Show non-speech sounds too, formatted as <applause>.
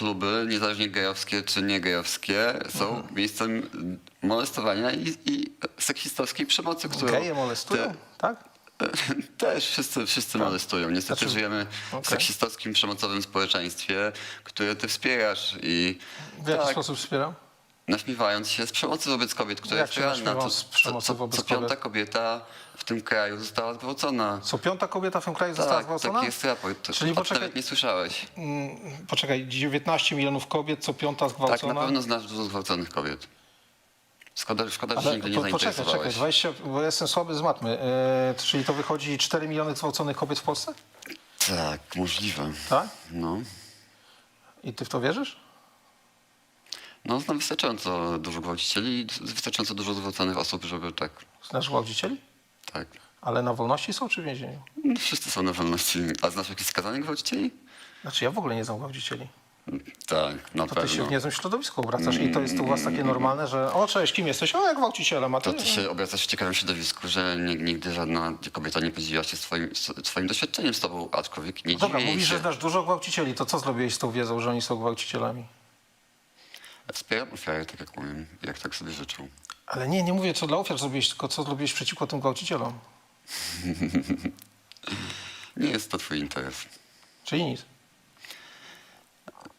kluby, niezależnie gejowskie czy nie gejowskie, są Mhm. miejscem molestowania i, i seksistowskiej przemocy, którą... Geje molestują, tak? Te, <laughs> też wszyscy, wszyscy molestują. Niestety Znaczy, żyjemy w okej. seksistowskim, przemocowym społeczeństwie, które ty wspierasz i W jaki tak, sposób wspieram? Naśmiewając się z przemocy wobec kobiet, która Jak jest się realna. naśmiewam To, z co, przemocy co, wobec co piąta kobiet? kobieta w tym kraju została zgwałcona. Co piąta kobieta w tym kraju została Tak, zgwałcona? taki jest raport. Czyli Czyli poczekaj- nawet nie słyszałeś. Mm, Poczekaj, 19 milionów kobiet, co piąta Tak, zgwałcona? na pewno znasz dużo zgwałconych kobiet. Szkoda, szkoda że się Ale nigdy nie po, poczekaj, czekaj, zainteresowałeś. 20, bo ja jestem słaby z matmy. E, czyli to wychodzi 4 miliony zgwałconych kobiet w Polsce? Tak, możliwe. Tak? No. I ty w to wierzysz? No, znam wystarczająco dużo gwałcicieli i wystarczająco dużo zgwałconych osób, żeby tak, Znasz gwałcicieli? tak. Ale na wolności są czy w więzieniu? No, wszyscy są na wolności. A znasz jakichś skazanych gwałcicieli? Znaczy ja w ogóle nie znam gwałcicieli. Tak, na To ty się pewno. w niezłym środowisku obracasz i to jest u was takie normalne, że o cześć, kim jesteś? O, jak gwałcicielem, a ty? To ty się obracasz w ciekawym środowisku, że ni- nigdy żadna kobieta nie podzieliła się swoim, swoim doświadczeniem z tobą, aczkolwiek nie Dobra, mówisz, się. że znasz dużo gwałcicieli, to co zrobiłeś z tą wiedzą, że oni są gwałcicielami? Wspieram ofiary, tak jak umiem, jak tak sobie życzą. Ale nie, nie mówię co dla ofiar zrobiłeś, tylko co zrobiłeś przeciwko tym gwałcicielom. <laughs> Nie jest to twój interes. Czyli nic.